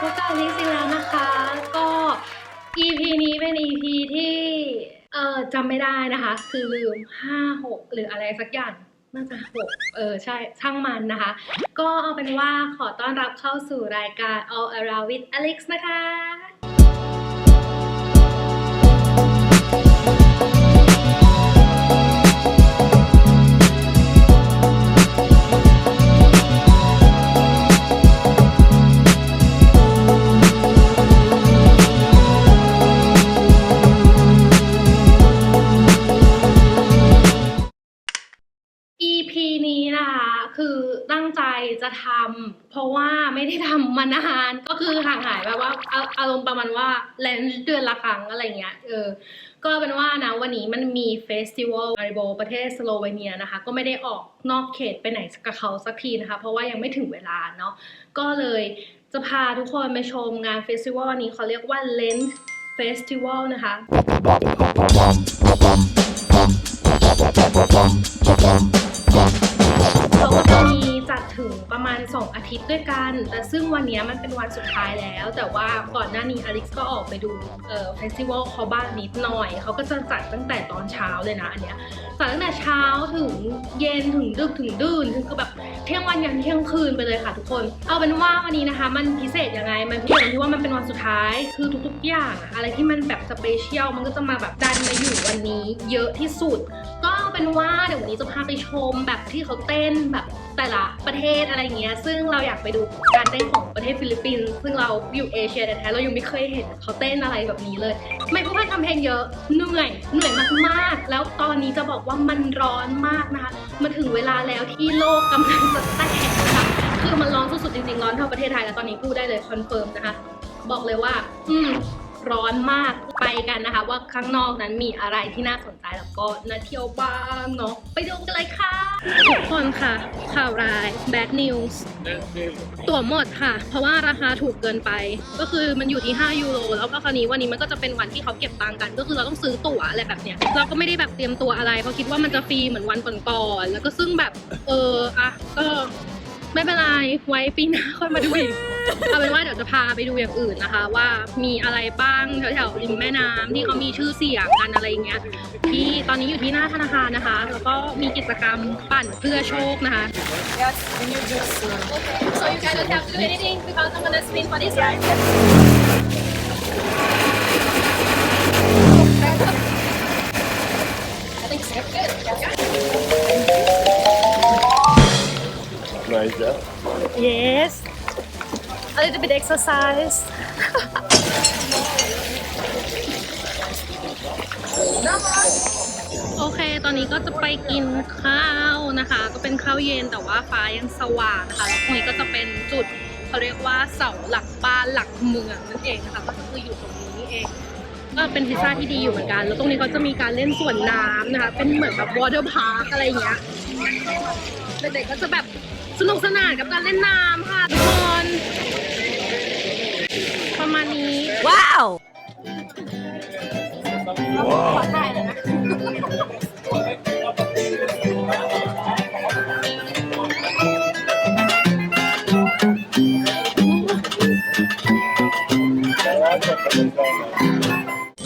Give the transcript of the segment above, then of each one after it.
พบกับลิซอีกแล้วนะคะ ก็ EP นี้เป็น EP ที่ เออจำไม่ได้นะคะ คือลืม 5 6 หรืออะไรสักอย่างน่าจะ6เออ ใช่ ช่างมันนะคะ ก็เอาเป็นว่าขอต้อนรับเข้าสู่รายการ All Around with Alex นะคะ คือตั้งใจจะทำเพราะว่าไม่ได้ทำมานานก็คือห่างหายแบบว่าอาอารมณ์ประมาณว่าแลนช์เดือนละครั้งอะไรเงี้ยเออก็เป็นว่านะวันนี้มันมีเฟสติวัลมาริโบประเทศสโลเวเนียนะคะ ก็ไม่ได้ออกนอกเขตไปไหนกับเขาสักทีนะคะ เพราะว่ายังไม่ถึงเวลาเนาะก็เลยจะพาทุกคนไปชมงานเฟสติวัลนี้เขาเรียกว่า Lent Festival นะคะ ณ 2 อาทิตย์ด้วยกัน แต่ซึ่งวันนี้มันเป็นวันสุดท้ายแล้ว แต่ว่าก่อนหน้านี้อลิซก็ออกไปดูเอ่อเฟสติวัลเขาบ้างนิดหน่อย เขาก็จะจัดตั้งแต่ตอนเช้าเลยนะอันเนี้ยจัดตั้งแต่เช้าถึงเย็นถึงดึกถึงดื่นถึงก็แบบเที่ยงวันยันเที่ยงคืนไปเลยค่ะทุกคน เอาเป็นว่าวันนี้นะคะ มันพิเศษยังไง มันพิเศษที่ว่ามันเป็นวันสุดท้าย คือทุกๆอย่างอะไรที่มันแบบสเปเชียลมันก็จะมาแบบดันมาอยู่วันนี้เยอะที่สุด ก็เป็นว่าเดี๋ยววันนี้จะพาไปชมแบบที่เขาเต้นแบบแต่ละประเทศอะไรเงี้ย ซึ่งเราอยากไปดูการเต้นของประเทศฟิลิปปินส์ ซึ่งเราอยู่เอเชียแท้ๆเรายังไม่เคยเห็นเขาเต้นอะไรแบบนี้เลย ไม่เพราะว่าทำเพลงเยอะ เหนื่อย เหนื่อยมากๆ แล้วตอนนี้จะบอกว่ามันร้อนมากนะคะ มาถึงเวลาแล้วที่โลกกำลังจะแตกนะคะคือมันร้อนสุดๆจริงๆ ร้อนเท่าประเทศไทยแล้วตอนนี้พูดได้เลยคอนเฟิร์มนะคะ บอกเลยว่า อืม ร้อนมากไปกันนะคะ ว่าข้างนอกนั้นมีอะไรที่น่าสนใจแล้วก็น่าเที่ยวบ้างเนาะไปดูกันเลยค่ะ ทุกคนค่ะ ข่าวร้าย bad news ตั๋วหมดค่ะ เพราะว่าราคาถูกเกินไป ก็คือมันอยู่ที่ 5 ยูโรแล้วก็คราวนี้วันนี้มันก็จะเป็นวันที่เขาเก็บตังค์กัน ก็คือเราต้องซื้อตั๋วอะไรแบบเนี้ยเราก็ไม่ได้แบบเตรียมตัวอะไรเพราะคิดว่ามันจะฟรีเหมือนวันก่อนๆแล้วก็ซึ่งแบบเอออะก็ ไม่เป็นไรไว้ปีหน้าค่อยมาดูอีกเอาเป็นว่าเดี๋ยวจะพาไปดูอย่างอื่นนะคะ ว่ามีอะไรบ้างแถวๆริมแม่น้ำที่เขามีชื่อเสียงกันอะไรอย่างเงี้ยที่ตอนนี้อยู่ที่หน้าธนาคารนะคะ แล้วก็มีกิจกรรมปั่นเพื่อโชคนะคะ Yes, and you just uh, So you guys don't have to do anything because I'm gonna spin for this right? I think so. Good. Yes. Nice, yeah. Yes a little bit exercise โอเค ตอนนี้ก็จะไปกินข้าวนะคะ ก็เป็นข้าวเย็นแต่ว่าฟ้ายังสว่างนะคะ แล้วตรงนี้ก็จะเป็นจุดเขาเรียกว่าเสาหลักบ้านหลักเมืองนั่นเองนะคะ ก็คืออยู่ตรงนี้เอง ก็เป็นพิซซ่าที่ดีอยู่เหมือนกัน แล้วตรงนี้เขาจะมีการเล่นสวนน้ำนะคะ เป็นเหมือนแบบวอเตอร์พาร์คอะไรอย่างเงี้ย เด็กๆก็จะแบบ สนุกสนานกับการเล่นน้ำค่ะทุกคนประมาณนี้ Wow.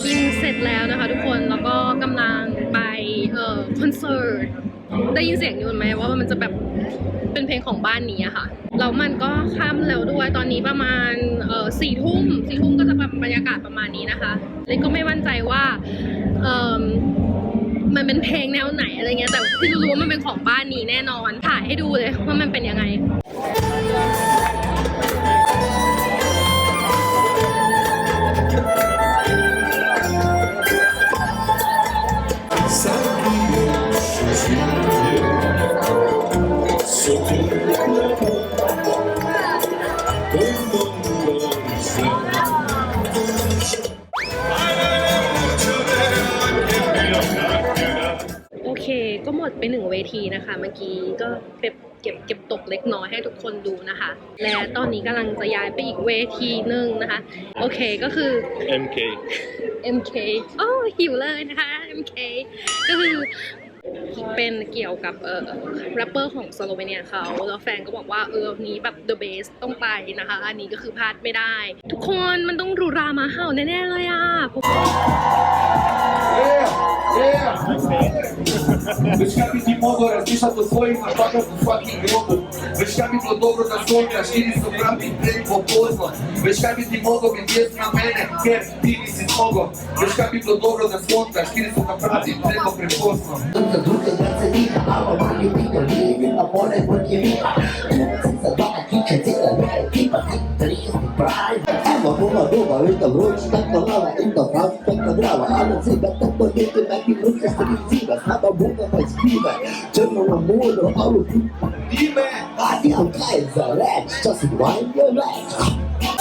กินเสร็จแล้วนะคะทุกคนแล้วก็กำลังไปเอ่อคอนเสิร์ตได้ยินเสียงอยู่ไหมว่ามันจะแบบเป็นเพลง ของบ้านนี้อะค่ะแล้วมันก็ค่ำแล้วด้วยตอนนี้ประมาณเอ่อสี่ทุ่มสี่ทุ่มก็จะแบบบรรยากาศประมาณนี้นะคะเลยก็ไม่มั่นใจว่าเอ่อมันเป็นเพลงแนวไหนอะไรเงี้ยแต่ที่รู้ๆว่ามันเป็นของบ้านนี้แน่นอนถ่ายให้ดูเลยว่ามันเป็นยังไง ก็หมดไปหนึ่งเวทีนะคะ เมื่อกี้ก็เก็บเก็บเก็บตกเล็กน้อยให้ทุกคนดูนะคะ และตอนนี้กำลังจะย้ายไปอีกเวทีหนึ่งนะคะ โอเคก็คือ MK. MK โอ้หิวเลยนะคะ MK ก็คือ เป็นเกี่ยวกับเอ่อแรปเปอร์ของสโลเวเนียเขาแล้วแฟนก็บอกว่าเออนี้แบบ the best ต้องไปนะคะ อันนี้ก็คือพลาดไม่ได้ ทุกคนมันต้องรูรามาเห่าแน่ๆเลยอะ the good intensity, the hour while you think you're living in the morning when you leave. Since the dark, you can take a little deeper, victory is the prize. I'm a boomer, boomer the road, stuck the lava in the the lava. I don't see that the forget it, make you look as the receiver, not a boomer, my screamer. General Moore, or all of you. Goddamn guys are rats, just wind your legs.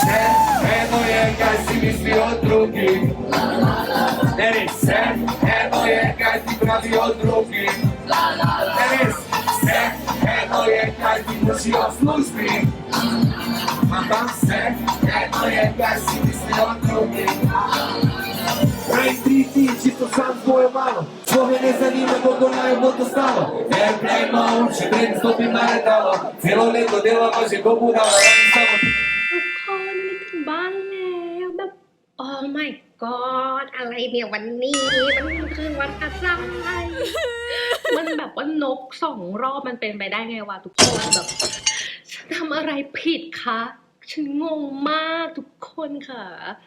Ten, ten, moje, kaj si mislil o drugih. Derim. jakaś prawi odruchy Ten jest se, eno jakaś i musi osłużby Mam tam se, eno jakaś i misli odruchy Brain 3D, čisto sam svojo malo Sploh ne zanima, koliko naj bo to stalo Airplane mode, še preden stopim na letalo Celo leto delava že ko budala, radim samo my god อะไรเนี่ยวันนี้ มันคือวันอะไรมันแบบว่านกสองรอบมันเป็นไปได้ไงวะทุกคนแบบฉันทำอะไรผิดคะฉันงงมากทุกคนค่ะ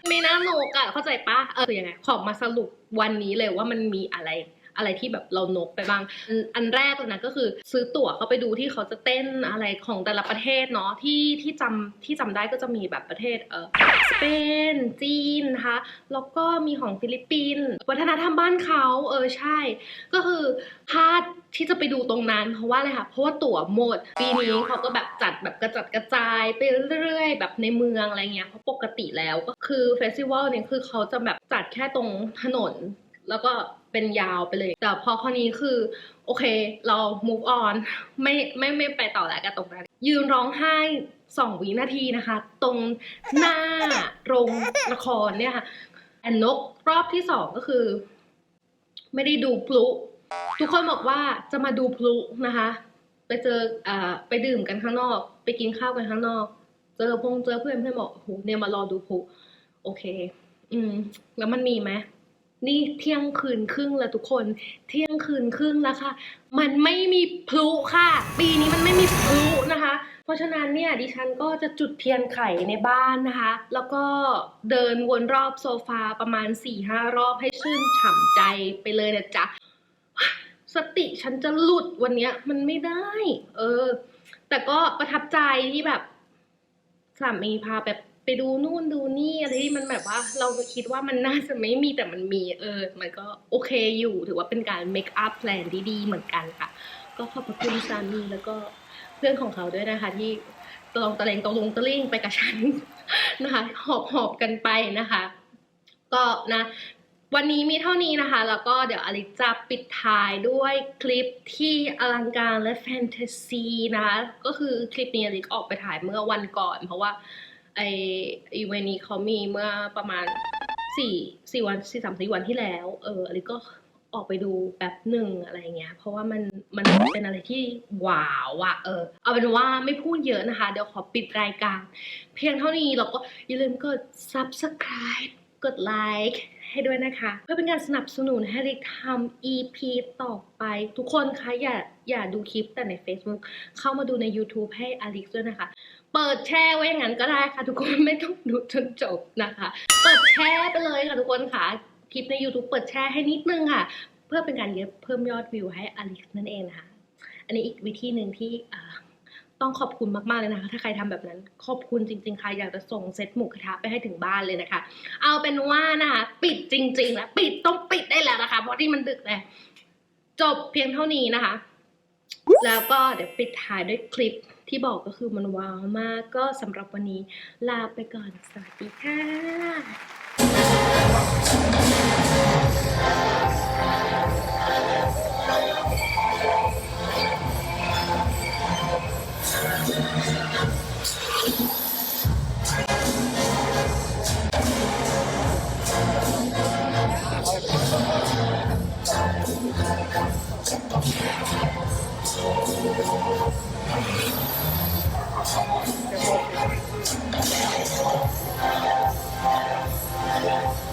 ไม่น่านกอะเข้าใจปะเอออยังไง ขอมาสรุปวันนี้เลยว่ามันมีอะไร อะไรที่แบบเรานกไปบ้างอันอันแรกเลยนะก็คือซื้อตั๋วเข้าไปดูที่เขาจะเต้นอะไรของแต่ละประเทศเนาะที่ที่จำที่จำได้ก็จะมีแบบประเทศเออสเปนจีนนะคะแล้วก็มีของฟิลิปปินส์วัฒนธรรมบ้านเขาเออใช่ ก็คือพลาดที่จะไปดูตรงนั้นเพราะว่าอะไรคะเพราะว่าตั๋วหมดปีนี้เขาก็แบบจัดแบบกระจัดกระจายไปเรื่อยๆ แบบในเมืองอะไรเงี้ยเพราะปกติแล้วก็คือเฟสติวัลเนี่ยคือเขาจะแบบจัดแค่ตรงถนน แล้วก็ เป็นยาวไปเลย แต่พอคราวนี้คือ โอเค เรา move on ไม่ไม่ไม่ไปต่อแล้วกับตรงนั้น ยืนร้องไห้สองวินาทีนะคะ ตรงหน้าโรงละครเนี่ยค่ะแอนนกรอบที่สองก็คือ ไม่ได้ดูพลุ ทุกคนบอกว่าจะมาดูพลุนะคะ ไปเจออ่าไปดื่มกันข้างนอก ไปกินข้าวกันข้างนอก เจอพงเจอเพื่อนเพื่อนบอกโอ้โหเนี่ยมารอดูพลุโอเค อืม แล้วมันมีไหม นี่เที่ยงคืนครึ่งแล้วทุกคน เที่ยงคืนครึ่งแล้วค่ะ มันไม่มีพลุค่ะ ปีนี้มันไม่มีพลุนะคะ เพราะฉะนั้นเนี่ยดิฉันก็จะจุดเทียนไขในบ้านนะคะ แล้วก็เดินวนรอบโซฟาประมาณ4ี่ห้ารอบให้ชื่นฉ่ำใจไปเลยนะจ๊ะ สติฉันจะหลุดวันเนี้ยมันไม่ได้ เออ แต่ก็ประทับใจที่แบบสามีพาแบบ ไปดูนู่นดูนี่อะไรที่มันแบบว่า เราคิดว่ามันน่าจะไม่มีแต่มันมีเออ มันก็โอเคอยู่ถือว่าเป็นการ make up plan ที่ดีเหมือนกันค่ะ ก็ขอบพระคุณสามีแล้วก็เพื่อนของเขาด้วยนะคะ ที่ตลองตะเลงตะลงตะลิ่งไปกับฉันนะคะ หอบหอบกันไปนะคะ ก็นะวันนี้มีเท่านี้นะคะ แล้วก็เดี๋ยวอลิซจะปิดท้ายด้วยคลิปที่อลังการและแฟนตาซีนะคะ ก็คือคลิปนี้อลิซออกไปถ่ายเมื่อวันก่อน เพราะว่า ไออีเวนต์นี้เขามีเมื่อประมาณสี่สี่วันสี่สามสี่วันที่แล้ว เอออลิซก็ออกไปดูแป๊บหนึ่งอะไรเงี้ย เพราะว่ามันมันเป็นอะไรที่ว้าวอะเออ เอาเป็นว่าไม่พูดเยอะนะคะ เดี๋ยวขอปิดรายการ เพียงเท่านี้แล้วก็อย่าลืมกด subscribe กดไลค์ให้ด้วยนะคะ เพื่อเป็นการสนับสนุนให้ริกทำ EP ต่อไป ทุกคนคะอย่าอย่าดูคลิปแต่ใน Facebook เข้ามาดูใน YouTube ให้อลิกด้วยนะคะ เปิดแช่ไว้อย่างนั้นก็ได้ค่ะ ทุกคนไม่ต้องดูจนจบนะคะ เปิดแช่ไปเลยค่ะทุกคนค่ะคลิปใน YouTube เปิดแช่ให้นิดนึงค่ะ เพื่อเป็นการเยอะเพิ่มยอดวิวให้อลิกนั่นเองนะคะ อันนี้อีกวิธีหนึ่งที่ต้องขอบคุณมากๆเลยนะคะ ถ้าใครทำแบบนั้นขอบคุณจริง ๆ ค่ะ อยากจะส่งเซตหมูกระทะไปให้ถึงบ้านเลยนะคะ เอาเป็นว่านะคะ ปิดจริงๆแล้วปิดต้องปิดได้แล้วนะคะ เพราะที่มันดึกแล้วจบเพียงเท่านี้นะคะ แล้วก็เดี๋ยวปิดท้ายด้วยคลิป ที่บอกก็คือมันว้าวมากก็สำหรับวันนี้ลาไปก่อน สวัสดีค่ะ Thank you.